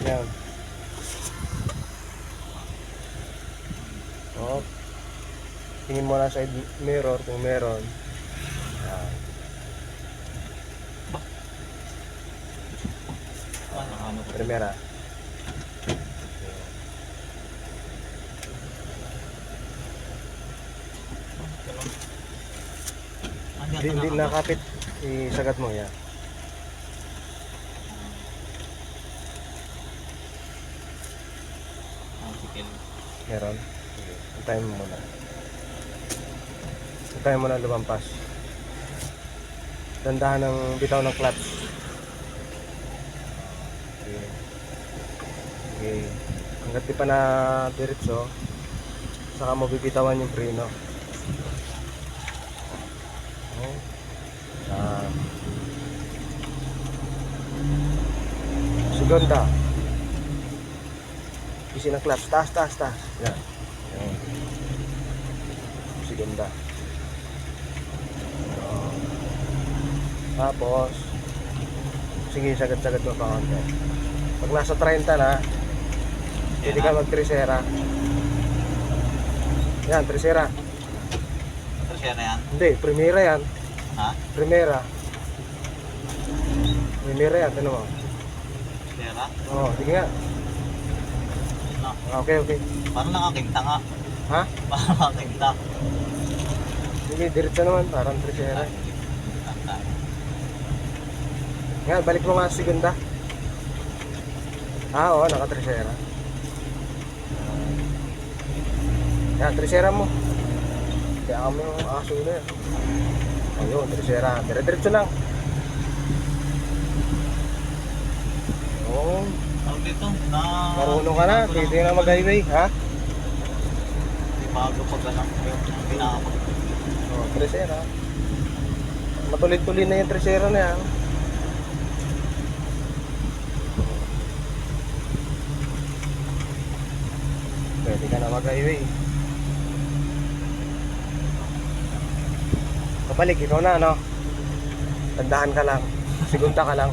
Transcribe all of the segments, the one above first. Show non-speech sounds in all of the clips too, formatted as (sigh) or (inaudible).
Yan. Oh. Tingin mo na side mirror kung meron. Yan. Primera. Hindi, hindi nakapit. Isagat mo yan. Ah, sige. Meron. Antayin mo muna. Antayin mo na lumampas. Dandahan ng bitaw ng clutch. Okay. Okay. Hanggat di pa na diretso, saka mo bibitawan yung preno. Oh. Ah. Segunda. Isi ng clutch. Taas, taas, taas. Yan. Yan. Segunda. Oh. Tapos, sige, sagad-sagad mo pa konti. Pag nasa 30 na, pwede ka mag-trisera. Yan, trisera. Tersyera na yan. Hindi, primera yan. Ha? Primera. Primera yan, ano mo? Tersyera? Oo, oh, sige nga. No. Okay, okay. Parang nakakita nga. Ha? (laughs) Parang nakakita. Sige, diretso naman, parang tantay. Nga, balik mo nga sa segunda. Ah, oo, naka-trisera. Yan, trisera mo. Kaya kami yung aso na yan. Ayun, trisera. Dire-diretso lang. Oo, Dito, na... marunong ka na. Pwede na mag-highway, ha? May bago pag ano, yung pinakapag... Oo, trisera. Matuloy-tuloy na yung trisera na yan. Pwede ka na mag-highway. Kapalik, ikaw na, ano? Tandaan ka lang. Sigunta ka lang.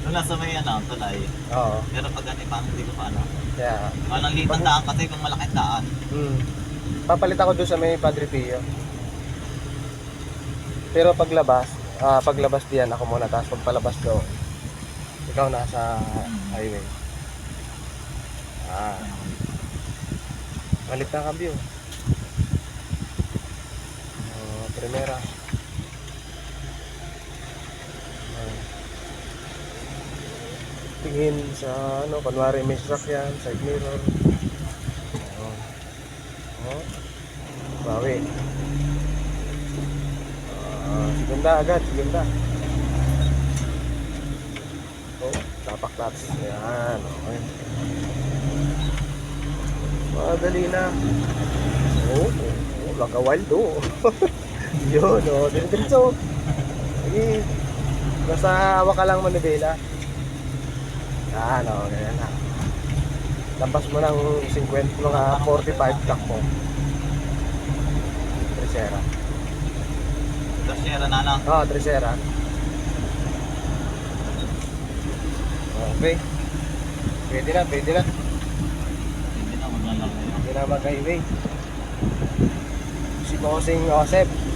Doon lang sa may ano, tulay. Oo. Pero pag ano, parang hindi ko pa ano. Kaya, Walang liit ang daan kasi kung malaking daan. hmm. Papalit ako doon sa may Padre Pio. Pero paglabas, ah, paglabas diyan ako muna, tapos pagpalabas doon, ikaw nasa highway. Ah, palit ng kambyo. Oh, primera. Ah. Tingin sa ano, kunwari may sasakyan, side mirror. Oh. Oh. Bawi. Ah, sigunda agad, sigunda. Oh, tapak laps. Yan, okay. Madali na. Oh, oh, like a wild oh. (laughs) Yun, oh, diretso. Sige. Basta hawak ka lang manibela. Yan, oh, ganyan na. Lampas mo ng 50, mga 45 takbo. Tresera. Tersyera na ano. Oo, oh, Tresera. Okay. Pwede na, pwede na. Hindi na, maglalaro. Pwede na mag-highway. Si Bossing Joseph.